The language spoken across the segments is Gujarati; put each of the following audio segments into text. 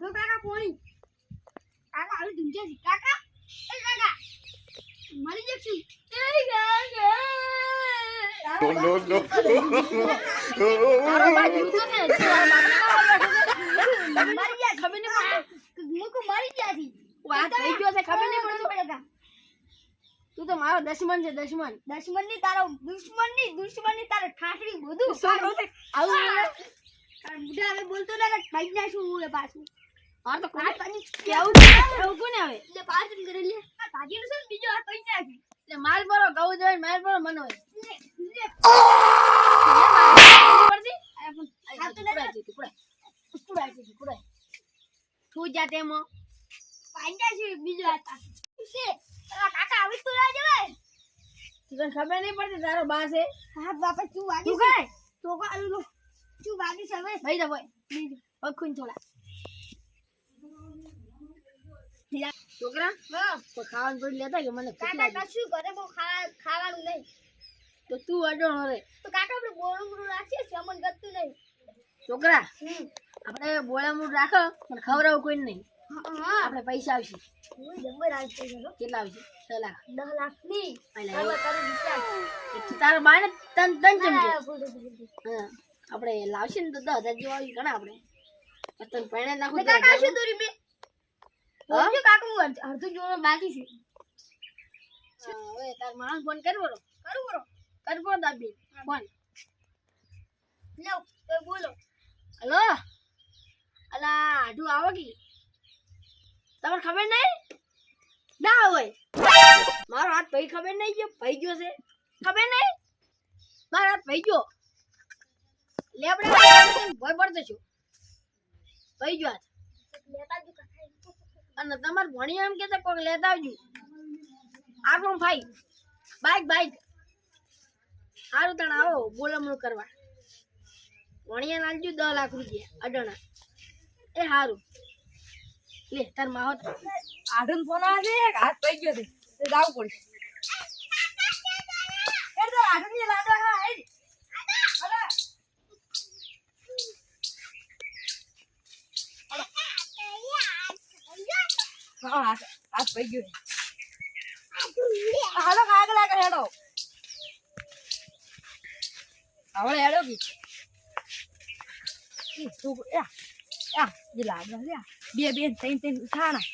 જો કાકા પોણી. કાકા આવી ઢૂંઢે છે. કાકા એ કાકા મરી જશું એ કાકા. No, no, no. તારો બા જીવતો ને તારા બાપને મરી ગયા ખબર નહીં પડતી મરી ગયા છે વાત થઈ ગયો છે ખબર નહીં પડતી તું તો મારો દશમન છે દશમન. દશમનની તારો દુશ્મનની દુશ્મનની તારો ઠાઠડી બધું. આવું તારા હવે બોલતો ને એટલે ભાઈ નાખું હું એ પાછું? હા તો કોઈ કેવું કેવું કોને આવે એટલે પાછું કરી લે. ભાજી નું છે ને બીજો આ કઈ એટલે માર પરો કહું જોઈએ માર પરો મનો હોય. તું જા તેમાં પાંડા છે બીજો હતા છે? કાકા આવી તું ના જવાય. તને ખબર નહીં પડતી તારો બા છે? હા બાપા તું વાગી તું કાય તો કાલું વાગી છે ભાઈ ભાઈ પખુન થોડા છોકરા? તો ખાવાનું થોડી લેતા કે મને ભૂખ કશું ઘરે બહુ ખાવાનું નહીં. તો તું અડો હવે. તો કાકા આપણે બોરું બોરું રાખીએ સમન ગતું નહીં. છોકરા આપણે બોળા મૂળ રાખો પણ ખવડાવું કોઈ નહીં. આપણે પૈસા આવશે. કેટલા આવશે? છ લાખ. દસ લાખની તારું બાને તન તન ચમકે. હા. આપણે લાવશે ને તો દસ હજાર જેવા આવી ઘણા આપણે. પછી તને પરણે નાખું કાકા શું દોરી બે? બોલજો કાકા હું અડધ- અડધું જોવા બાકી છે. હવે તાર માણસ ફોન કરવો રો કરું બરો કરવો દાબી. ફોન લો તો બોલો. હલો? અલા આઢું આવો કી? તમને ખબર નહીં ના હોય. મારો હાથ ભાઈ ખબર નહીં ગયો? ભાઈ ગયો છે. ખબર નહીં મારો હાથ ભાઈ ગયો. લે આપણે ભય પડતો છું લેતા જ અને તમારે ભણી એમ કે કોઈ લેતા આવજો. આપણું ભાઈ. Bike bike. સારું તણ આવો બોલમણું કરવા. વણિયા નાલજો દસ લાખ રૂપિયા, અડણા. એ સારું લે, તાર માહો આઢન ફોન આવે હાથ પડી ગયો તે જાવું પડશે. આઢન લાડો હા એ હા હાથ હાથ પડી ગયો હાલો આગળ આગળ હેડો હવે હેડો કી તું યા યા જે લાડો છે બે બે ત્રણ ત્રણ ખાના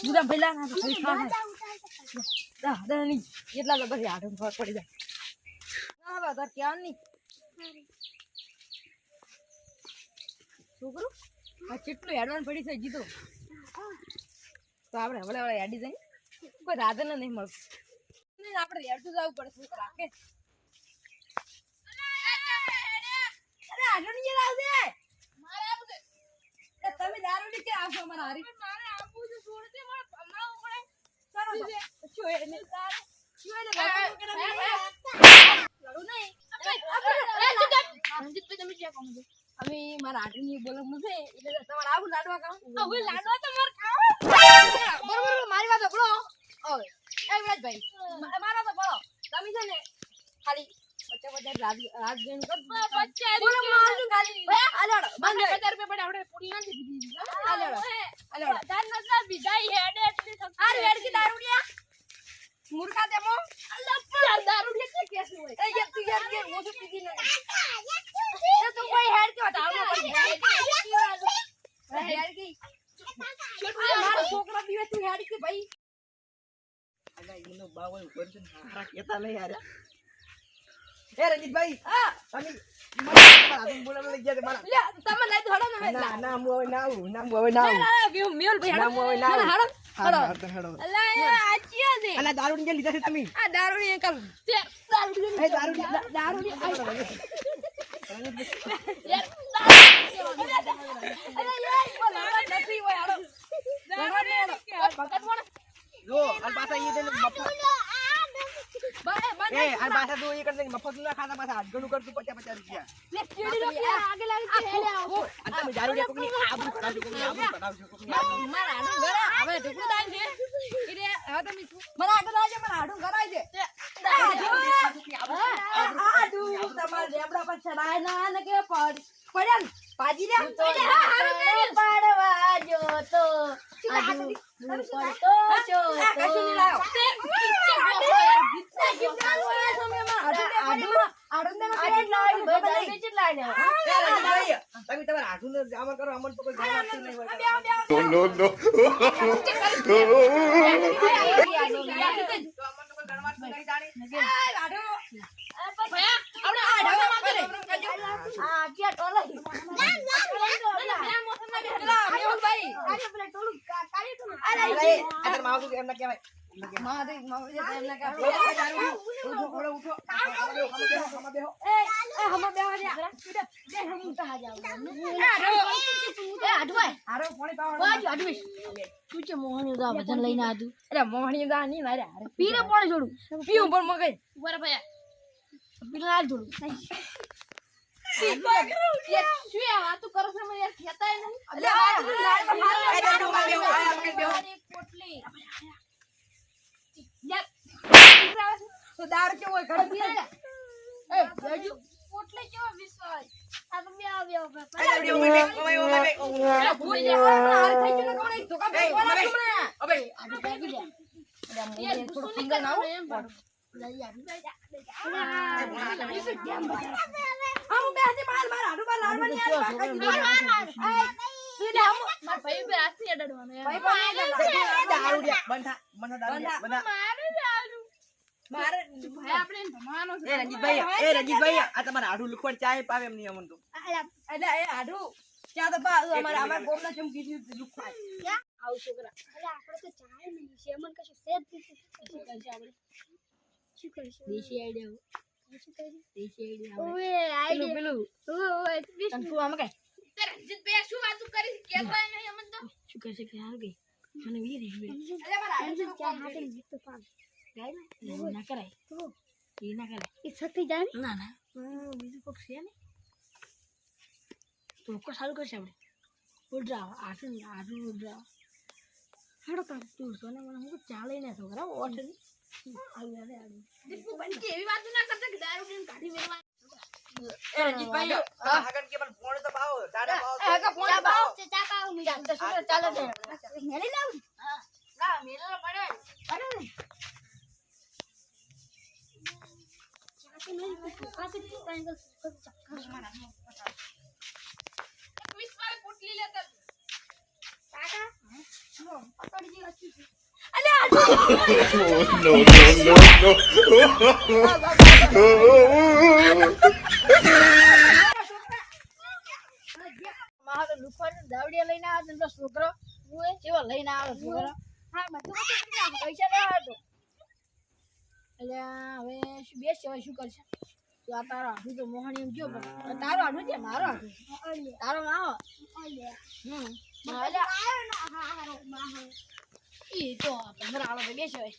જુદા ભલા ના ખાલી ખાના તો બસ આઢું ખબર પડી જાય ના બા તાર ક્યાં નહીં છોકરો, આ કેટલું એડવાન્સ પડી છે જીતો તો આપણે હવે હવે એડી જઈએ. કોઈ રાધન નહીં મળતું. આપણે હેડતું જવું પડશે છોકરા કે. અરે તમે દારૂ ની આવશો અમારા હારી. મારે આપવું છે છોડતી મારે ભમાવું પડે ચાલો તો એને તારે? શું એને બાપુ કે લડું નહીં. રંજીતભાઈ તમે ક્યાં કોણ અમે મારા આટલી ની બોલવાનું છે એટલે તમારે આવું લાડવા કામ હવે લાડવા તો મારે ખાવા બરોબર મારી વાત સાંભળો ઓય એ વિરાજભાઈ મા- મારા તો બોલો તમે છે ને ખાલી પચાસ પચાસ રાત રાત ગેમ કર બોલો મારજો ખાલી હાલો બંધ હજાર રૂપિયા પડે આપણે પૂરી નથી દીધી હાલો હાલો વધારે નતા બીજા હેડે એટલી આર વેડકી દારૂડિયા મૂર્ખા તેમો દારૂ લે કે કેસ હોય એ યે તું યાર કે મોઢું પીધી ને એ તો કોઈ હેડ કે ડાળમાં પડી હેડ કી મારો છોકરો પીવે તું હેડ કે ભાઈ? એ રંજીતભાઈ બાવો તમે ગયા છે મારા. લે લઈ હું હું હું હા. હા. અલા એ દારૂ લીધા છે તમે? દારૂ જો અને પાછા ગણું કરતું પચાસ પચાસ રૂપિયા લે ચીડી નો આગે લાગી છે પડ પડ્યા પાજી લે No, no, no. તો અમર તો કોઈ ગણવાતું નહીં જાણી અરે એ અત્યારે માવતું એમ ના કહેવાય. એમ તો કેવો હોય ઘરે એ જજુ પોટલે કેવો વિશ્વાસ આ તમે આવ્યો બે, ઓમે, ઓમે ઓમે ઓમે ભૂલી જાય. હારે થઈ ગયું ને કોણે? ધોકા ફેંકવાના ઓમે. હમણાં. અબે, આદુ કાપી દે યાર, થોડું ગુસ્સો નહીં ફિંગર ના કરવાનો આવું. એમ. લઈ આદુ આમ બે હાથે માર માર હાડું માર લાડવાની યાર બાકા તું લે આમ. મારા ભાઈ ઉપર હાથથી અડાડવાનો ભાઈ પણ દારૂ લે, બંધ થા, દારૂ લે, બંધ શું વાતું કરી નહીં અમને શું કરશે કે હાલ ગઈ? મને વીર ને એવું ના કરાય. એ ના કરાય. ના ના. બીજું કોક છે ને? તો સારું કરશે આપણે. ઉડરાવ આઠું આઠું ઉડરાવ હાડો તાર તું સોને મને હું ચાલે ને છોકરા ઓઠ આવી આવે આવી દીપુ બંટી એવી વાતું ના કરતા કે દારૂ પીને કાઢી મેળવા. એ રંજીતભાઈ આ હાગણ કે પણ ફોન તો પાવો ચાડા પાવો એ તો ફોન પાવો. ચાલતો શું ચાલે છે મેલી લાવ? ના મેલો પડે. પડે No, no, દાવડિયા લઈને આવે છે ને પેલો છોકરો. કેવો લઈને આવે છોકરો પૈસા લેવા હતો એટલે હવે શું બેસ હવે શું કરશે? તું આ તારો હાથું તો મોહણી એમ પણ તારો હાથું છે મારો હાથું? તારો માવો? હમ. ઈ તો પંદર આવો તો બેસે હવે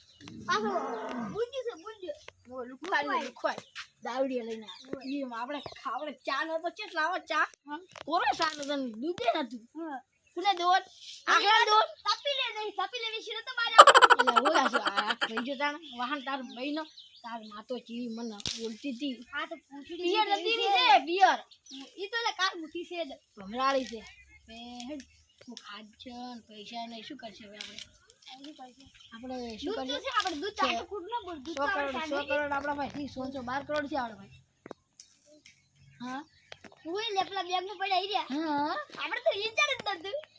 ઓ, લુખવાડ ને લુખવાડ દાવડીએ લઈને આવે. ઈ આપણે ખાવડે ચા નો તો ચેટ લાવો ચા કોરો ચા નો તને દૂધે નતું. કુને દોત આખલા દોત એટલે હોય છે આ થઈ ગયો તાણ વાહન તાર ભાઈનો તાર માતો ચીવી મને બોલતી હતી પિયર નથી રહી છે પિયર ભમરાળી છે બે હેડ હું ખાદ છે ને પૈસા નહીં શું કરશે હવે આપણે આપણે શું કરીએ સો કરોડ 100 કરોડ આપણા ભાઈ થી સો સો બાર કરોડ છે આપણા ભાઈ હા હા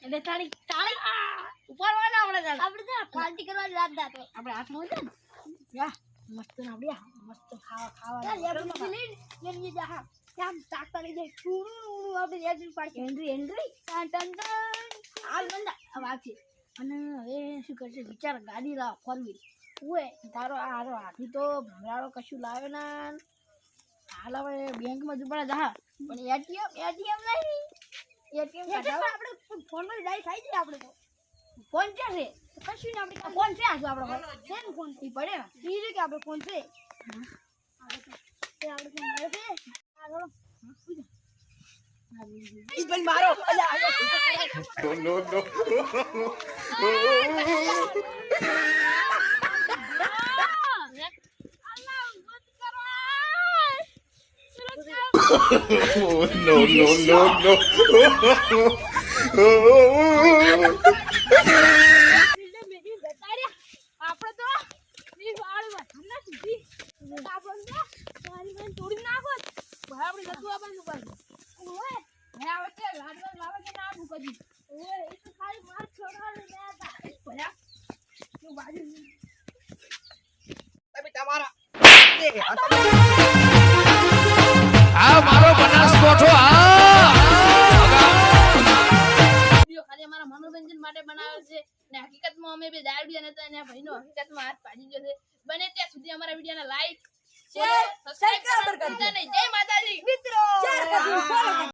એટલે તાળી તાળી ઉપાડવાના આપણે તાળી આપણે હાથમાં હોય ને યા મસ્ત ના આપણે મસ્ત ખાવા ખાવા એન્ટ્રી એન્ટ્રી હાલ બંધા હવે આખી અને હવે શું કરશે વિચાર ગાડી લાવ ફોર વ્હીલ ઓએ તારો આ હાથી તો ભમરાળો કશું લાવે ના હાલ હવે બેંકમાં જુબાડા જા. પણ એટીએમ એટીએમ નહીં. એટીએમ ફોનમાં ડાઈ થઈ જાય આપણે ફોન ક્યાં છે? કશું ને આપણે ફોન છે આજુ આપણો છે ને ફોન? થી પડે ને. ઈ કે આપણે ફોન છે. No, no, no. અલ્લાહ, બંધ કરો. Oh, no, no, no, no. તમારા મારો બનાસકોઠો આ ખાલી અમારા મનોરંજન માટે બનાવ્યો છે ને હકીકતમાં અમે બે નતા અને ભાઈનો હકીકતમાં હાથ ભાજી ગયો છે. બને ત્યાં સુધી અમારા વિડીયોને લાઈક શેર, સબસ્ક્રાઇબ કરતા નહીં. જય માતાજી. મિત્રો.